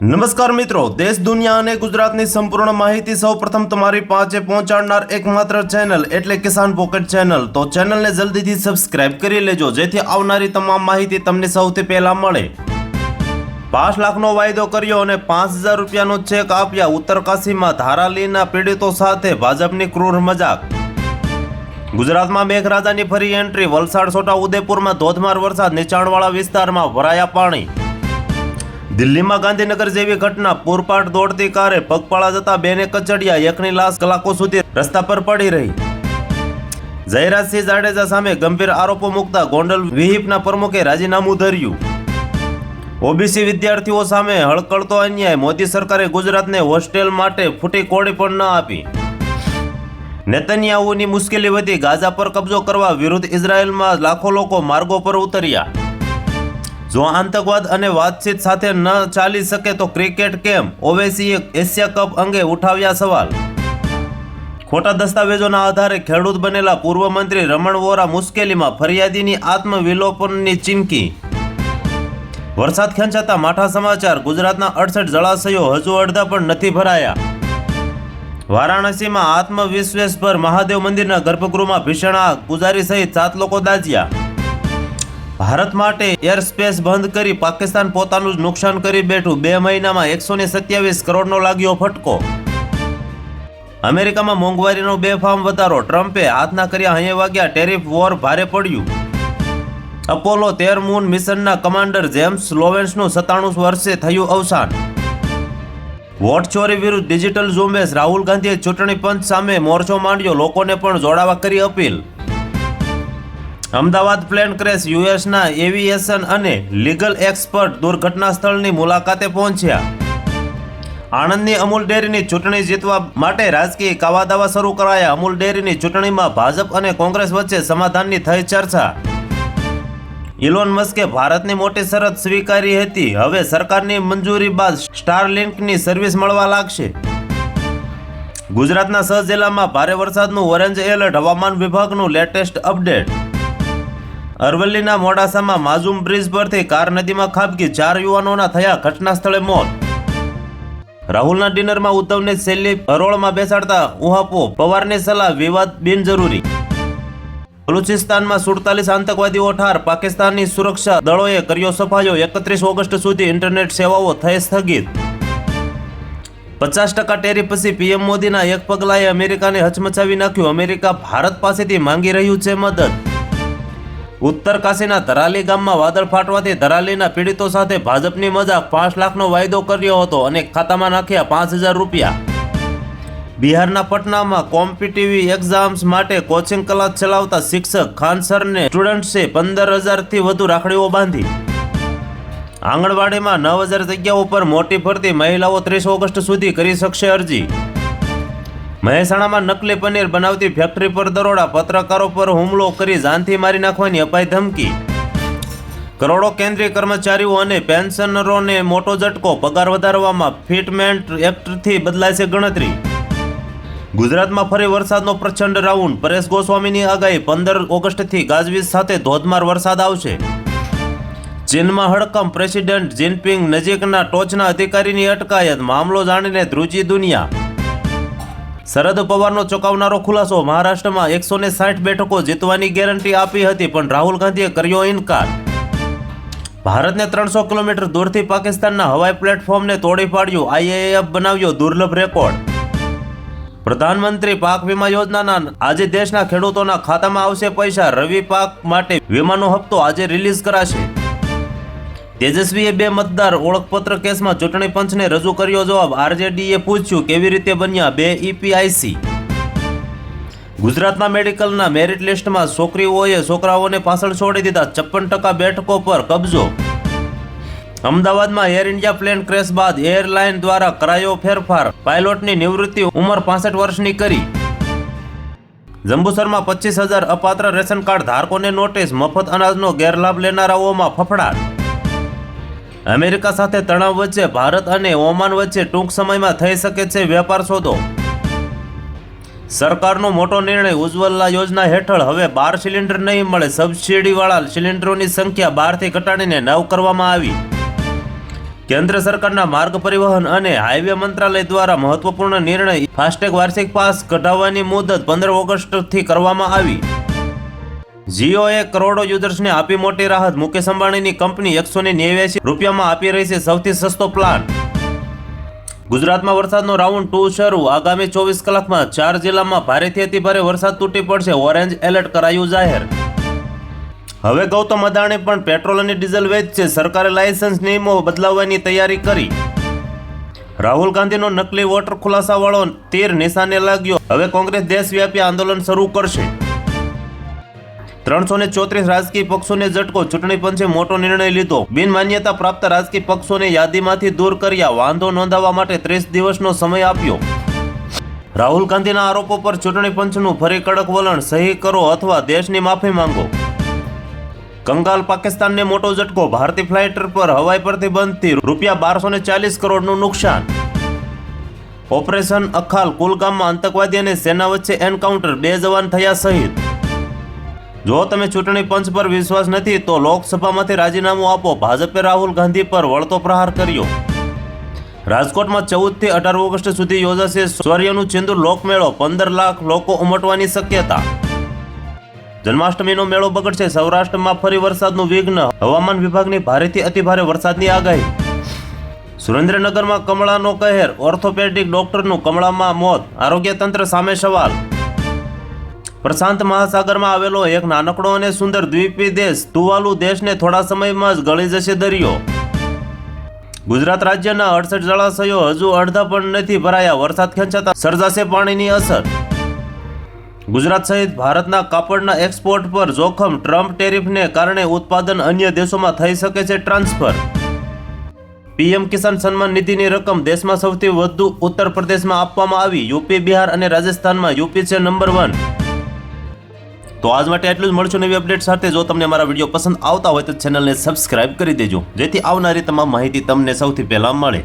નમસ્કાર મિત્રો, દેશ, દુનિયા અને ગુજરાતની સંપૂર્ણ માહિતી સૌપ્રથમ તમારી પાસે પહોંચાડનાર એકમાત્ર ચેનલ એટલે કિસાન પોકેટ ચેનલ. તો ચેનલને જલ્દીથી સબસ્ક્રાઇબ કરી લેજો, જેથી આવનારી તમામ માહિતી તમને સૌથી પહેલા મળે. પાંચ લાખનો વાયદો કર્યો અને પાંચ હજાર રૂપિયાનો ચેક આપ્યા. ઉત્તરકાશીમાં ધારાલીના પીડિતો સાથે ભાજપની ક્રૂર મજાક. ગુજરાતમાં મેઘરાજાની ફરી એન્ટ્રી વલસાડ, છોટા ઉદેપુરમાં ધોધમાર વરસાદ. નીચાણવાળા વિસ્તારમાં ભરાયા પાણી. દિલ્હીમાં ગાંધીનગર જેવી ઘટના પૂરપાટ દોડતી કારે પગપાળા જતા બેને કચડિયા, એકની લાશ કલાકો સુધી રસ્તા પર પડી રહી. જયરાજસિંહ જાડેજા સામે ગંભીર આરોપો મૂકતા ગોંડલ વિહિપના પ્રમુખે રાજીનામું ધર્યું. ઓબીસી વિદ્યાર્થીઓ સામે હળકળતો અન્યાય, મોદી સરકારે ગુજરાતને હોસ્ટેલ માટે ફૂટી કોડી પણ ન આપી. નેતન્યાહુની મુશ્કેલી વધી, ગાઝા પર કબજો કરવા વિરુદ્ધ ઇઝરાયેલમાં લાખો લોકો માર્ગો પર ઉતર્યા. જો આતંકવાદ અને વાતચીત સાથે ન ચાલી શકે તો ક્રિકેટ કેમ? ઓવેસીએ એશિયા કપ અંગે ઉઠાવ્યા સવાલ. ખોટા દસ્તાવેજોના આધારે ખેડૂત બનેલા પૂર્વ મંત્રી રમણ વોરા મુશ્કેલીમાં ફરિયાદીની આત્મવિલોપનની ચીમકી. વરસાદ ખેંચાતા માઠા સમાચાર, ગુજરાતના અડસઠ જળાશયો હજુ અડધા પણ નથી ભરાયા. વારાણસીમાં આત્મવિશ્વેશ્વર મહાદેવ મંદિરના ગર્ભગૃહમાં ભીષણ આગ, પૂજારી સહિત સાત લોકો દાઝ્યા. ભારત માટે એર સ્પેસ બંધ કરી પાકિસ્તાન પોતાનું જ નુકસાન કરી બેઠું. બે મહિનામાં એકસો ને સત્યાવીસ કરોડનો લાગ્યો ફટકો. અમેરિકામાં મોંઘવારીનો બેફામ વધારો. ટ્રમ્પે હાથના કર્યા હૈયે વાગ્યા ટેરિફ વોર ભારે પડ્યું. અપોલો તેર મૂન મિશનના કમાન્ડર જેમ્સ લોવેન્સનું સત્તાણું વર્ષે થયું અવસાન. વોટ ચોરી વિરુદ્ધ ડિજિટલ ઝુંબેશ. રાહુલ ગાંધીએ ચૂંટણી પંચ સામે મોરચો માંડ્યો. લોકોને પણ જોડાવા કરી અપીલ. અમદાવાદ પ્લેન ક્રેશ યુએસના એવિએશન અને લીગલ એક્સપર્ટ દુર્ઘટના સ્થળની મુલાકાતે પહોંચ્યા. આણંદની અમૂલ ડેરીની ચૂંટણી જીતવા માટે રાજકીય કાવાદાવા શરૂ કરાયા. અમૂલ ડેરીની ચૂંટણીમાં ભાજપ અને કોંગ્રેસ વચ્ચે સમાધાનની થઈ ચર્ચા. ઇલોન મસ્કે ભારતની મોટી શરત સ્વીકારી હતી. હવે સરકારની મંજૂરી બાદ સ્ટારલિંકની સર્વિસ મળવા લાગશે. ગુજરાતના સહ જિલ્લામાં ભારે વરસાદનું ઓરેન્જ એલર્ટ હવામાન વિભાગનું લેટેસ્ટ અપડેટ. અરવલ્લીના મોડાસામાં માઝુમ બ્રિજ પરથી કાર નદીમાં ખાબકી ચાર યુવાનોના થયા ઘટના સ્થળે મોત. રાહુલના ડિનરમાં ઉદ્ધવને છેલ્લી હરોળમાં બેસાડતા ઉહાપો પવારની સલાહ વિવાદ બિનજરૂરી. બલુચિસ્તાનમાં સુડતાલીસ આતંકવાદીઓ ઠાર, પાકિસ્તાનની સુરક્ષા દળોએ કર્યો સફાયો, એકત્રીસ ઓગસ્ટ સુધી ઇન્ટરનેટ સેવાઓ થઈ સ્થગિત. પચાસ ટકા ટેરી પછી પીએમ મોદીના એક પગલાએ અમેરિકાને હચમચાવી નાખ્યું. અમેરિકા ભારત પાસેથી માંગી રહ્યું છે મદદ. ઉત્તર કાશીના ધરાલી ગામમાં વાદળ ફાટવાથી ધરાલીના પીડિતો સાથે ભાજપની મજાક પાંચ લાખનો વાયદો કર્યો હતો અને ખાતામાં નાખ્યા પાંચ હજાર રૂપિયા. બિહારના પટનામાં કોમ્પિટિટિવ એક્ઝામ્સ માટે કોચિંગ ક્લાસ ચલાવતા શિક્ષક ખાન સરને સ્ટુડન્ટ્સે પંદર હજારથી વધુ રાખડીઓ બાંધી. આંગણવાડીમાં નવ હજાર જગ્યાઓ પર મોટી ભરતી મહિલાઓ ત્રીસ ઓગસ્ટ સુધી કરી શકશે અરજી. મહેસાણામાં નકલી પનીર બનાવતી ફેક્ટરી પર દરોડા, પત્રકારો પર હુમલો કરી જાનથી મારી નાખવાની અપાઈ ધમકી. કરોડો કેન્દ્રીય કર્મચારીઓ અને પેન્શનરોને મોટો ઝટકો, પગાર વધારવામાં ફિટમેન્ટ એક્ટથી બદલાય છે ગણતરી. ગુજરાતમાં ફરી વરસાદનો પ્રચંડ રાઉન્ડ, પરેશ ગોસ્વામીની આગાહી, પંદર ઓગસ્ટથી ગાજવીજ સાથે ધોધમાર વરસાદ આવશે. ચીનમાં હડકંપ, પ્રેસિડેન્ટ જિનપિંગ નજીકના ટોચના અધિકારીની અટકાયત, મામલો જાણીને ધ્રુજી દુનિયા. શરદ પવારનો ચોંકાવનારો ખુલાસો મહારાષ્ટ્રમાં એકસો ને સાઠ બેઠકો જીતવાની ગેરંટી આપી હતી, પણ રાહુલ ગાંધીએ કર્યો ઇનકાર. ભારતને ત્રણસો કિલોમીટર દૂરથી પાકિસ્તાનના હવાઈ પ્લેટફોર્મને તોડી પાડ્યું, આઈએએફ બનાવ્યો દુર્લભ રેકોર્ડ. પ્રધાનમંત્રી પાક વીમા યોજનાના આજે દેશના ખેડૂતોના ખાતામાં આવશે પૈસા, રવિ પાક માટે વીમાનો હપ્તો આજે રિલીઝ કરાશે. તેજસ્વીએ બે મતદાર ઓળખપત્ર કેસમાં ચૂંટણી પંચને રજૂ કર્યો જવાબ. આરજેડીએ પૂછ્યું, કેવી રીતે બન્યા બે ઈપીઆઈસી ગુજરાતના મેડિકલના મેરિટ લિસ્ટમાં છોકરીઓએ છોકરાઓને પાછળ છોડી દીધા. છપ્પન ટકા બેઠકો પર કબજો. અમદાવાદમાં એર ઇન્ડિયા પ્લેન ક્રેશ બાદ એરલાઇન દ્વારા કરાયો ફેરફાર. પાયલોટની નિવૃત્તિ ઉંમર પાસઠ વર્ષની કરી. જંબુસરમાં પચીસ હજાર અપાત્ર રેશન કાર્ડ ધારકોને નોટિસ. મફત અનાજનો ગેરલાભ લેનારાઓમાં ફફડાટ. અમેરિકા સાથે તણાવ વચ્ચે ભારત અને ઓમાન વચ્ચે ટૂંક સમયમાં થઈ શકે છે વેપાર સોદો. સરકારનો મોટો નિર્ણય ઉજ્જવલા યોજના હેઠળ હવે બાર સિલિન્ડર નહીં મળે. સબસિડીવાળા સિલિન્ડરોની સંખ્યા બારથી ઘટાડીને નવ કરવામાં આવી. કેન્દ્ર સરકારના માર્ગ પરિવહન અને હાઈવે મંત્રાલય દ્વારા મહત્વપૂર્ણ નિર્ણય ફાસ્ટેગ વાર્ષિક પાસ કઢાવવાની મુદત પંદર ઓગસ્ટથી કરવામાં આવી. જીઓએ કરોડો યુઝર્સને આપી મોટી રાહત. મુકેશ અંબાણીની કંપની એકસો ને નેવ્યાસી રૂપિયામાં આપી રહી છે સૌથી સસ્તો પ્લાન. ગુજરાતમાં વરસાદનો રાઉન્ડ ટુ શરૂ. આગામી ચોવીસ કલાકમાં ચાર જિલ્લામાં ભારેથી અતિભારે વરસાદ તૂટી પડશે. ઓરેન્જ એલર્ટ કરાયું જાહેર. હવે ગૌતમ અદાણી પણ પેટ્રોલ અને ડીઝલ વેચશે. સરકારે લાયસન્સ નિયમો બદલાવવાની તૈયારી કરી. રાહુલ ગાંધીનો નકલી વોટર ખુલાસાવાળો તીર નિશાને લાગ્યો. હવે કોંગ્રેસ દેશવ્યાપી આંદોલન શરૂ કરશે. ત્રણસો ને ચોત્રીસ રાજકીય પક્ષોને ઝટકો. ચૂંટણી પંચે મોટો નિર્ણય લીધો. બિન માન્યતા પ્રાપ્ત રાજકીય પક્ષોને યાદીમાંથી દૂર કર્યા. વાંધો નોંધાવવા માટે ત્રીસ દિવસનો સમય આપ્યો. રાહુલ ગાંધીના આરોપો પર ચૂંટણી પંચનું ફરી કડક વલણ. સહી કરો અથવા દેશની માફી માંગો. કંગાલ પાકિસ્તાનને મોટો ઝટકો. ભારતીય ફ્લાઇટ પર હવાઈ પ્રતિબંધથી રૂપિયા બારસો ને ચાલીસ કરોડનું નુકસાન. ઓપરેશન અખાલ કુલગામમાં આતંકવાદી અને સેના વચ્ચે એન્કાઉન્ટર. બે જવાન થયા શહીદ. જો તમે ચૂંટણી પંચ પર વિશ્વાસ નથી, તો લોકસભામાંથી રાજીનામું આપો. ભાજપે રાહુલ ગાંધી પર વળતો પ્રહાર કર્યો. રાજકોટમાં ચૌદથી અઢાર ઓગસ્ટ સુધી યોજાશે સૂર્યનું ચેન્દુર લોકમેળો. પંદર લાખ લોકો ઉમટવાની શક્યતા. જન્માષ્ટમીનો મેળો બગડશે. સૌરાષ્ટ્રમાં ફરી વરસાદનું વિઘ્ન. હવામાન વિભાગની ભારેથી અતિભારે વરસાદની આગાહી. સુરેન્દ્રનગરમાં કમળાનો કહેર. ઓર્થોપેડિક ડોક્ટરનું કમળામાં મોત. આરોગ્ય તંત્ર સામે સવાલ. પ્રશાંત મહાસાગરમાં આવેલો એક નાનકડો અને સુંદર દ્વીપી દેશ તુવાલુ દેશને થોડા સમયમાં જ ગળી જશે દરિયો. ગુજરાત રાજ્યના અડસઠ જળાશયો હજુ અડધા પણ નથી ભરાયા, વરસાદ ખેંચાતા સર્જાશે પાણીની અસર. ગુજરાત સહિત ભારતના કાપડના એક્સપોર્ટ પર જોખમ ટ્રમ્પ ટેરિફને કારણે ઉત્પાદન અન્ય દેશોમાં થઈ શકે છે ટ્રાન્સફર. પીએમ કિસાન સન્માન નિધિની રકમ દેશમાં સૌથી વધુ ઉત્તર પ્રદેશમાં આપવામાં આવી, યુપી, બિહાર અને રાજસ્થાનમાં યુપી છે નંબર વન. તો આજ માટે એટલું જ મળશું નવી અપડેટ સાથે. જો તમને મારા વીડિયો પસંદ આવતા હોય તો ચેનલને સબસ્ક્રાઇબ કરી દેજો. જેથી આવનારી તમામ માહિતી તમને સૌથી પહેલાં મળે.